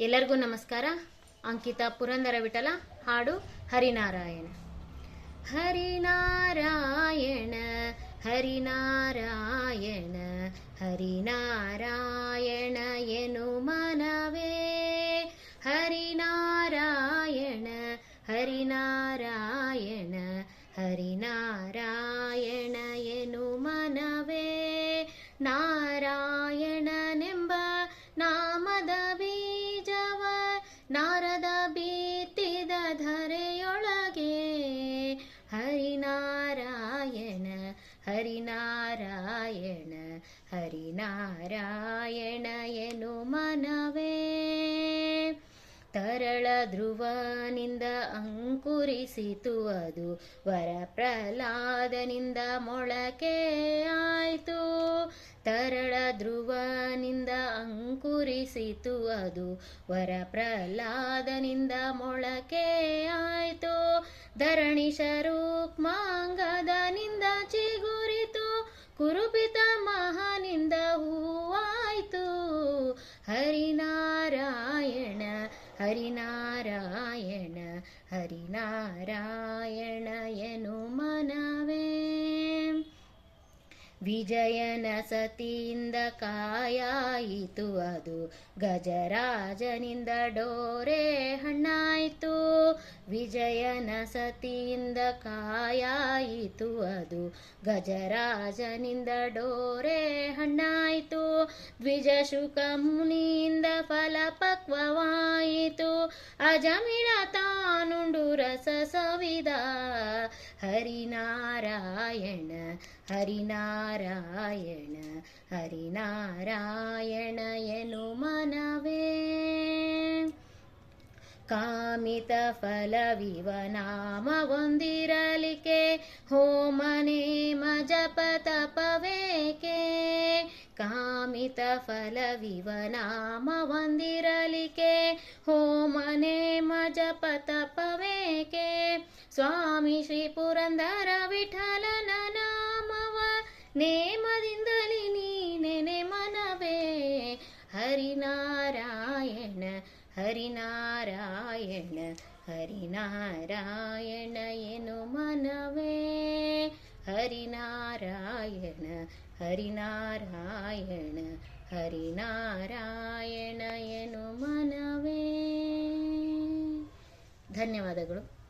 ಎಲ್ಲರಿಗೂ ನಮಸ್ಕಾರ. ಅಂಕಿತಾ ಪುರಂದರ ವಿಠಲ, ಹಾಡು ಹರಿನಾರಾಯಣ. ಹರಿನಾರಾಯಣ ಹರಿನಾರಾಯಣ ಹರಿನಾರಾಯಣ ಎನು ಮನವೇ. ಹರಿನಾರಾಯಣ ಹರಿನಾರಾಯಣ ಹರಿನಾರಾಯಣ ಎನು ಮನವೇ. ನಾರಾಯಣನೆಂಬ ನಾರದ ಬೀತಿದ ಧರೆಯೊಳಗೆ ಹರಿನಾರಾಯಣ ಹರಿನಾರಾಯಣ ಹರಿನಾರಾಯಣ ಎನು ಮನವೇ? ತರಳ ಧ್ರುವನಿಂದ ಅಂಕುರಿಸಿತು ಅದು ವರ ಪ್ರಹ್ಲಾದನಿಂದ ಮೊಳಕೆ ಆಯ್ತು. ತರಳ ಧ್ರುವನಿಂದ ಅಂಕುರಿಸಿತು ಅದು. ವರ ಪ್ರಹ್ಲಾದನಿಂದ ಮೊಳಕೆ ಆಯಿತು. ಧರಣಿ ಶರೂಕ್ಮಾಂಗದನಿಂದ ಚಿಗುರಿತು. ಕುರುಪಿತ ಮಹಾನಿಂದ ಹೂವಾಯಿತು. ಹರಿನಾರಾಯಣ ಹರಿನಾರಾಯಣ ಹರಿನಾರಾಯಣ. ವಿಜಯನ ಸತಿಯಿಂದ ಕಾಯಾಯಿತು ಅದು. ಗಜರಾಜನಿಂದ ಡೋರೆ ಹಣ್ಣಾಯಿತು. ವಿಜಯನ ಸತಿಯಿಂದ ಕಾಯಾಯಿತು ಅದು. ಗಜರಾಜನಿಂದ ಡೋರೆ ಹಣ್ಣಾಯಿತು. ದ್ವಿಜ ಶುಕಮುನಿಯಿಂದ ಫಲ ಪಕ್ವವಾಯಿತು ಅಜಮಿಳ ತಾನುಂಡು ರಸ ಸವಿದ. ಹರಿನಾರಾಯಣ ಹರಿನಾರಾಯಣ ಹರಿನಾರಾಯಣ ಎನು ಮನವೇ. ಕಾಮಿತ ಫಲವಿವ ನಾಮವೊಂದಿರಲಿಕೆ ಹೋಮನೇ ಮಜಪ ತಪವೇಕೆ. कामितफलविवनामवन्दिरलिके त फलविव नाम स्वामी श्रीपुरन्दर विठलननामव ने मदिन्दलिनीने मनवे। हरिनारायण हरिनारायण हरिनारायण एनु मनवे। हरिनारायण ಹರಿನಾರಾಯಣ ಹರಿನಾರಾಯಣ ಎನು ಮನವೇ. ಧನ್ಯವಾದಗಳು.